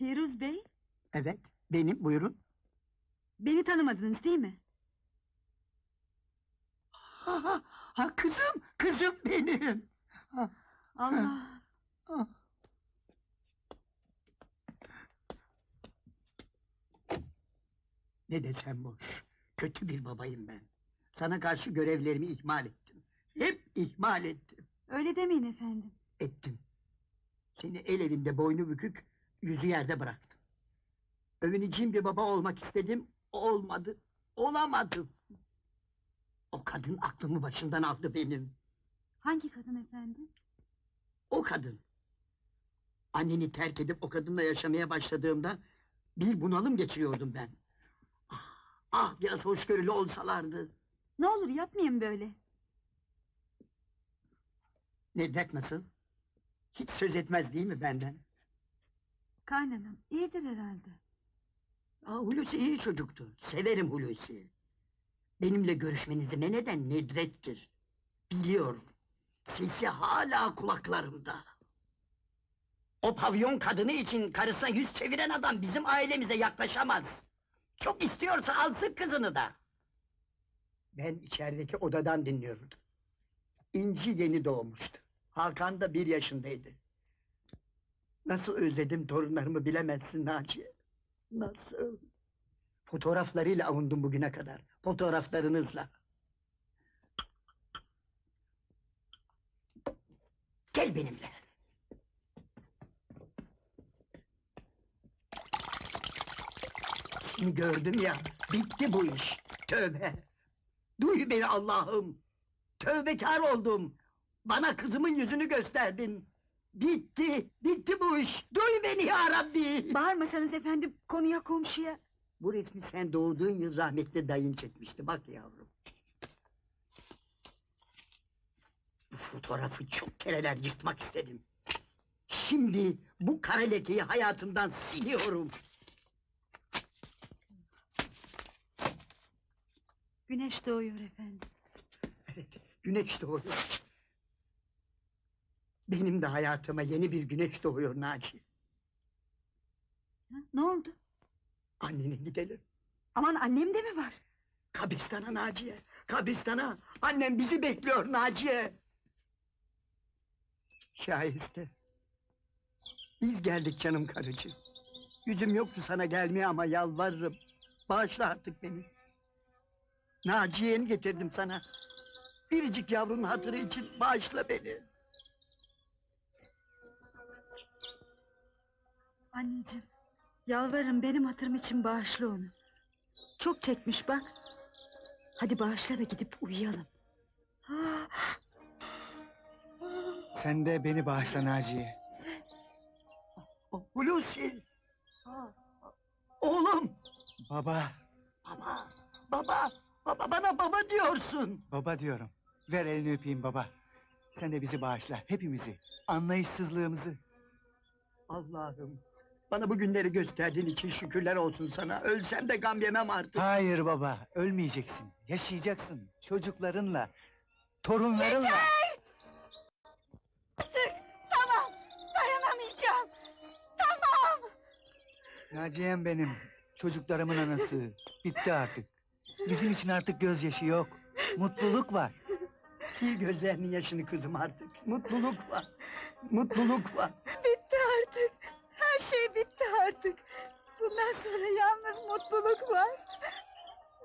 Firuz Bey, Evet, benim buyurun. beni tanımadınız değil mi? Ha, ha, ha kızım, kızım benim. Ha, Allah! ha. Ne desem boş. Kötü bir babayım ben. Sana karşı görevlerimi ihmal ettim. Hep ihmal ettim. Öyle demeyin efendim. Ettim. Seni el evinde boynu bükük, yüzü yerde bıraktım. Övüneceğim bir baba olmak istedim, olmadı. Olamadım. O kadın aklımı başından aldı benim. Hangi kadın efendim? O kadın. Anneni terk edip o kadınla yaşamaya başladığımda bir bunalım geçiriyordum ben. Ah, ah biraz hoşgörülü olsalardı. Ne olur yapmayın böyle. Nedret nasıl? Hiç söz etmez değil mi benden? Kaynanam iyidir herhalde. Aa, Hulusi iyi çocuktu. Severim Hulusi'yi. Benimle görüşmenizi men eden Nedret'tir. Biliyorum. Sesi hala kulaklarımda. O pavyon kadını için karısına yüz çeviren adam bizim ailemize yaklaşamaz. Çok istiyorsa alsın kızını da. Ben içerideki odadan dinliyordum. İnci yeni doğmuştu. Hakan da bir yaşındaydı. Nasıl özledim torunlarımı bilemezsin Naciye. Nasıl? Fotoğraflarıyla avundum bugüne kadar. Fotoğraflarınızla. Gel benimle. Seni gördüm ya, bitti bu iş. Tövbe. Duy beni Allah'ım. Tövbekar oldum. Bana kızımın yüzünü gösterdin. Bitti, bitti bu iş. Duy beni ya Rabbi. Bağırmasanız efendim konuya komşuya. Bu resmi sen doğduğun yıl rahmetli dayın çekmişti. Bak yavrum. Bu fotoğrafı çok kereler yırtmak istedim. Şimdi bu kara lekeyi hayatımdan siliyorum. Güneş doğuyor efendim. Evet, güneş doğuyor. Benim de hayatıma yeni bir güneş doğuyor Naci. Ha, ne oldu? Annene gidelim. Aman annem de mi var? Kabristana Naciye, kabristana. Annem bizi bekliyor Naciye. Şahiste. Biz geldik canım karıcığım. Yüzüm yoktu sana gelmeye ama yalvarırım. Bağışla artık beni. Naciye'ni getirdim sana. Biricik yavrunun hatırı için bağışla beni. Anneciğim, yalvarırım benim hatırım için bağışla onu. Çok çekmiş bak. Hadi bağışla da gidip uyuyalım. Sen de beni bağışla Naciye. Hulusi. Oğlum. Baba, Baba. Baba. Baba bana baba diyorsun. baba diyorum. Ver elini öpeyim baba. Sen de bizi bağışla, hepimizi. Anlayışsızlığımızı. Allah'ım. Bana bu günleri gösterdiğin için şükürler olsun sana. Ölsem de gam yemem artık. Hayır baba, ölmeyeceksin. Yaşayacaksın. Çocuklarınla, torunlarınla. Tamam, dayanamayacağım. Naciye'm benim, çocuklarımın anası. Bitti artık. Bizim için artık gözyaşı yok. Mutluluk var. Sil gözlerinin yaşını kızım artık. Mutluluk var. Mutluluk var. Bitti artık. Artık. Bundan sonra yalnız mutluluk var.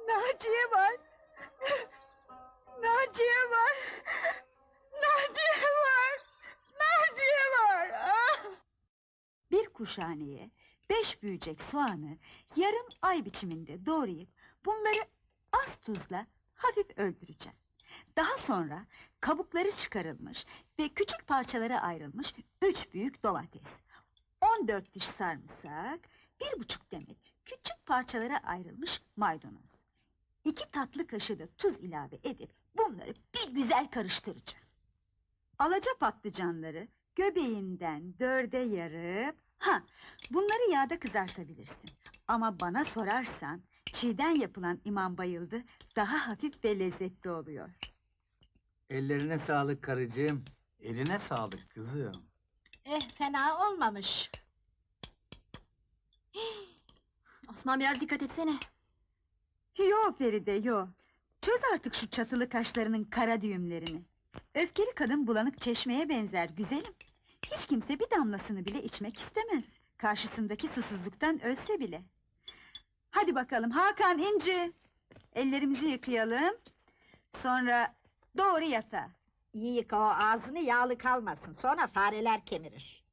Naciye var. Naciye var. Naciye var. Naciye var. Ah! Bir kuşhaneye beş büyüyecek soğanı yarım ay biçiminde doğrayıp bunları az tuzla hafif öldüreceğim. Daha sonra kabukları çıkarılmış ve küçük parçalara ayrılmış üç büyük domates, 14 diş sarımsak, bir buçuk demet küçük parçalara ayrılmış maydanoz. iki tatlı kaşığı da tuz ilave edip bunları bir güzel karıştıracağım. Alaca patlıcanları göbeğinden dörde yarıp, ha bunları yağda kızartabilirsin. Ama bana sorarsan çiğden yapılan imam bayıldı daha hafif ve lezzetli oluyor. Ellerine sağlık karıcığım. Eline sağlık kızım. Eh fena olmamış. Osman biraz dikkat etsene. Yo Feride yo. Çöz artık şu çatılı kaşlarının kara düğümlerini. Öfkeli kadın bulanık çeşmeye benzer güzelim. Hiç kimse bir damlasını bile içmek istemez. Karşısındaki susuzluktan ölse bile. Hadi bakalım Hakan İnci. Ellerimizi yıkayalım. Sonra doğru yatağa. İyi yıka o ağzını yağlı kalmasın. Sonra fareler kemirir.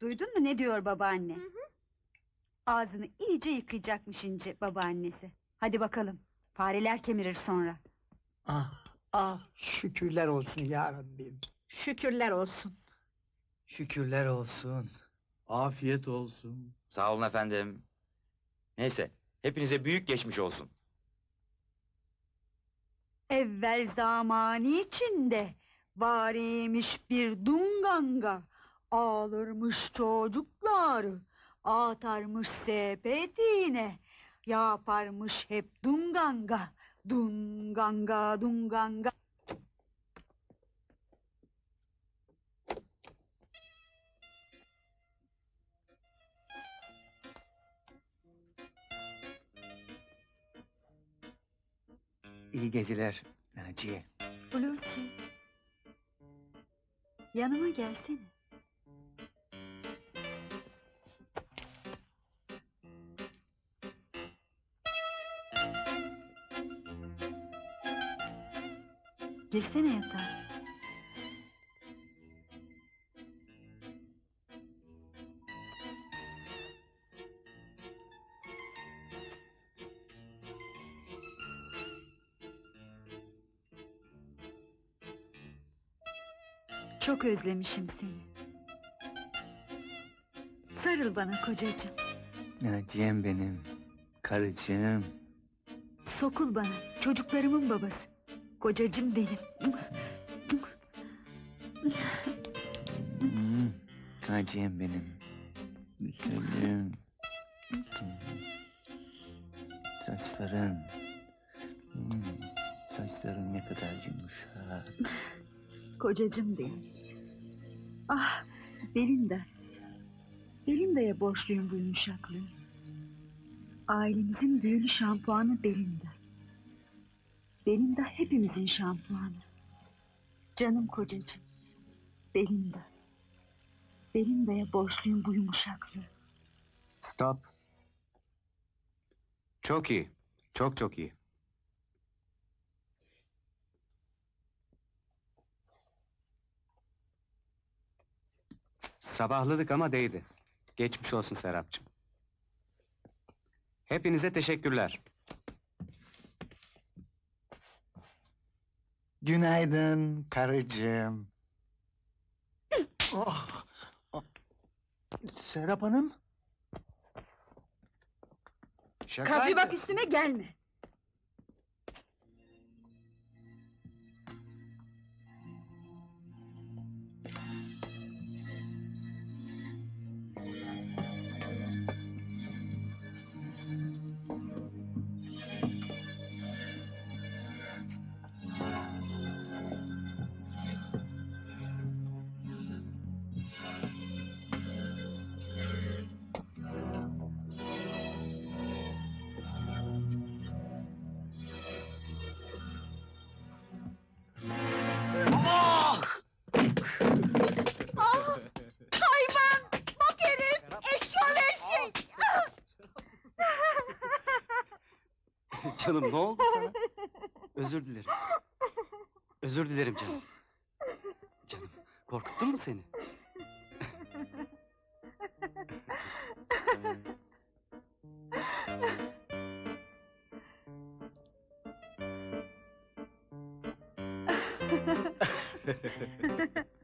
Duydun mu ne diyor babaanne? Ağzını iyice yıkayacakmış İnci babaannesi. Hadi bakalım. Fareler kemirir sonra. Ah, ah şükürler olsun ya Rabbim. Şükürler olsun. Şükürler olsun. Afiyet olsun. Sağ olun efendim. Neyse, hepinize büyük geçmiş olsun. Evvel zamani içinde variymiş bir dunganga ağlarmış çocukları atarmış sepetine yaparmış hep dunganga dunganga dunganga İyi geceler Naciye. Hulusi yanıma gelsene. Girsene yatağa. Çok özlemişim seni. Sarıl bana kocacığım. Naciyem benim. Karıcığım. Sokul bana, çocuklarımın babası. Kocacığım benim. Hmm, benim. Güzelim. Saçların. Hmm, Saçların ne kadar yumuşak. Kocacığım benim. Ah, Belinda. Belinda'ya borçluyum bu yumuşaklığı. Ailemizin büyülü şampuanı Belinda. Belinda hepimizin şampuanı. Canım kocacığım. Belinda. Belinda'ya borçluyum bu yumuşaklığı. Stop. Çok iyi. Çok çok iyi. Sabahladık ama değdi. Geçmiş olsun Serapcığım. Hepinize teşekkürler. Günaydın karıcığım. Oh. oh. Serap Hanım. Kapı bak üstüme gelme. Canım ne oldu sana? Özür dilerim. Özür dilerim canım. Canım korkuttum mu seni?